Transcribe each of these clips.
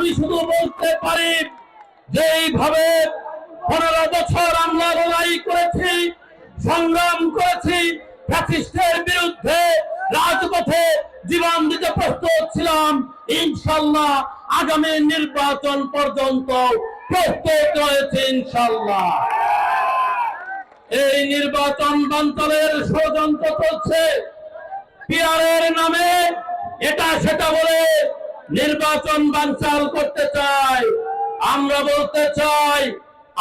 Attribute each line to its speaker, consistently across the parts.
Speaker 1: আমি শুধু বলতে পারি যে এইভাবে পনেরো বছর আমরা লড়াই করেছি, সংগ্রাম করেছি, ফ্যাসিস্টের বিরুদ্ধে রাজপথে জীবন দিতে প্রস্তুত ছিলাম, ইনশাল্লাহ আগামী নির্বাচন পর্যন্ত প্রস্তুত রয়েছে, ইনশাল্লাহ। এই নির্বাচন বাঞ্চলের ষড়যন্ত্র চলছে, পিয়ারের নামে, এটা সেটা বলে নির্বাচন বানচাল করতে চাই। আমরা বলতে চাই,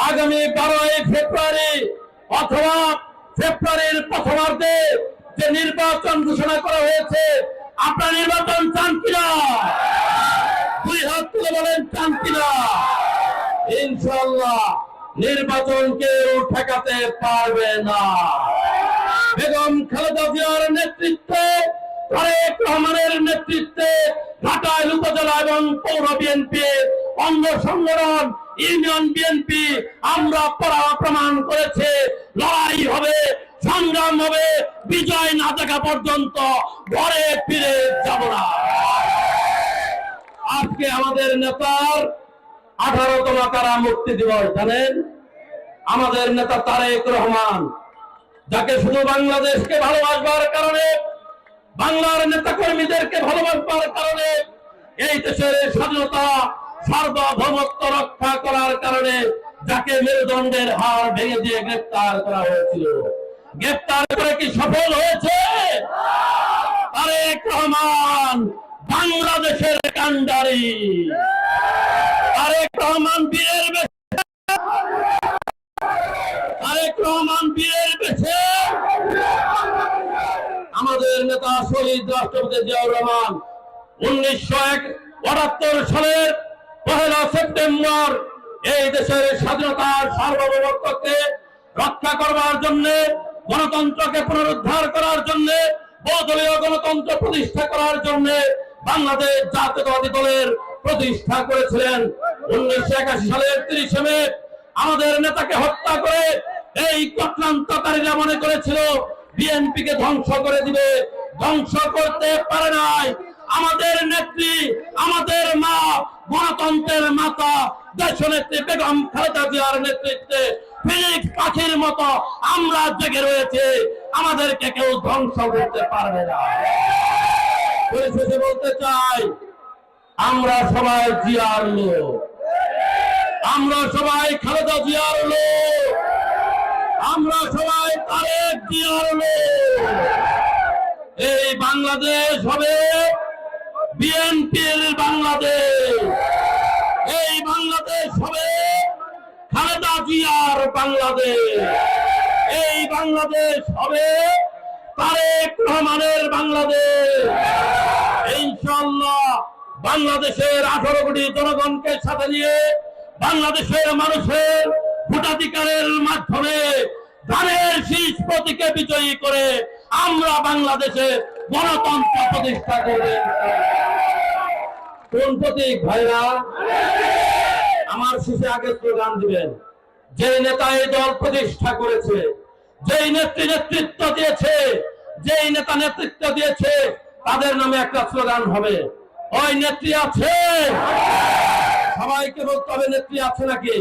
Speaker 1: আগামী বারোই ফেব্রুয়ারি অথবা ফেব্রুয়ারির প্রথমার্ধে যে নির্বাচন ঘোষণা করা হয়েছে, আপনার নির্বাচন চান কিনা? দুই হাত তুলে বলেন, চান কিনা? ইনশাল্লাহ নির্বাচন কেউ ঠেকাতে পারবে না। বেগম খালেদা জিয়ার নেতৃত্বে, তারেক রহমানের নেতৃত্বে উপজেলা এবং পৌর বিএনপি অঙ্গ সংগঠন, ইউনিয়ন বিএনপি আমরা পড়া প্রমাণ করেছে, লড়াই হবে, সংগ্রাম হবে, বিজয় না দেখা পর্যন্ত ঘরে ফিরে যাব না। আজকে আমাদের নেতার আঠারোতম কারা মুক্তি দিবস, জানেন? আমাদের নেতা তারেক রহমান, যাকে শুধু বাংলাদেশকে ভালোবাসবার কারণে, বাংলার নেতা কর্মীদেরকে ভালোবাসবার কারণে এই দেশের স্বাধীনতা সার্বভৌমত্ব রক্ষা করার কারণে যাকে মেরুদণ্ডের হার ভেঙে দিয়ে গ্রেপ্তার করা হয়েছিল। গ্রেপ্তার করে কি সফল হয়েছে? তারেক রহমান বাংলাদেশের কান্ডারি তারেক রহমান বীরের বেশে। তারেক রহমান বীরের বেশে। আমাদের নেতা শহীদ রাষ্ট্রপতি জিয়াউর রহমান উনিশশো আটাত্তর সালের পহেলা সেপ্টেম্বর এই দেশের স্বাধীনতার রক্ষা করবার জন্য, গণতন্ত্রকে পুনরুদ্ধার করার জন্য, বহুদলীয় গণতন্ত্র প্রতিষ্ঠা করার জন্য বাংলাদেশ জাতীয়তাবাদী দলের প্রতিষ্ঠা করেছিলেন। উনিশশো একাশি সালের তিরিশে মে আমাদের নেতাকে হত্যা করে এই চক্রান্তকারীরা মনে করেছিল বিএনপি কে ধ্বংস করে দিবে। ধ্বংস করতে পারে নাই। আমাদের নেত্রী, আমাদের মা, গণতন্ত্রের মাতা, দেশনেত্রী বেগম খালেদা জিয়ার নেতৃত্বে ফিনিক্স পাখির মতো আমরা জেগে রয়েছে। আমাদেরকে কেউ ধ্বংস করতে পারবে না। পরিশেষে বলতে চাই, আমরা সবাই জিয়ার লোক। আমরা সবাই খালেদা জিয়ার লোক। আমরা সবাই তারেক জিয়ার লোক। এই বাংলাদেশ হবে বিএনপির বাংলাদেশ। এই বাংলাদেশ হবে খালেদা জিয়ার বাংলাদেশ। এই বাংলাদেশ হবে তারেক রহমানের বাংলাদেশ। ইনশাল্লাহ বাংলাদেশের আঠারো কোটি জনগণকে সাথে নিয়ে বাংলাদেশের মানুষের ভোটাধিকারের মাধ্যমে ধানের শীষ প্রতীকে বিজয়ী করে আমরা বাংলাদেশে গণতন্ত্র প্রতিষ্ঠা করবে। কোন প্রতীক, ভাইরা? আমার শেষে আগে স্লোগান দিবেন। যে নেতা এই দল প্রতিষ্ঠা করেছে, যেই নেত্রী নেতৃত্ব দিয়েছে, যেই নেতা নেতৃত্ব দিয়েছে, তাদের নামে একটা স্লোগান হবে। ওই নেত্রী আছে? সবাইকে বলতে হবে, নেত্রী আছে নাকি?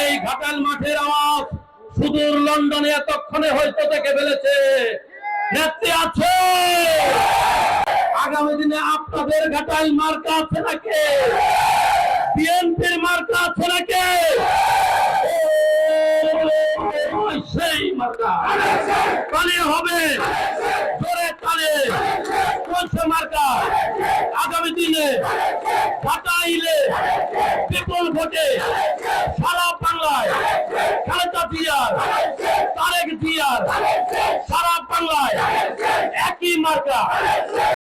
Speaker 1: এই ঘাটাল মাঠের আওয়াজ সুদূর লন্ডনে এতক্ষণে হয়তো দেখে ফেলেছে। নেত্রী আছে? আগামী দিনে আপনাদের ঘাটাল মার্কা আছে নাকি? বিএনপির মার্কা আছে নাকি? সেই মার্কা। কালে হবে। আগামী দিনে ঘাটাইলে বিপুল ভোটে সারা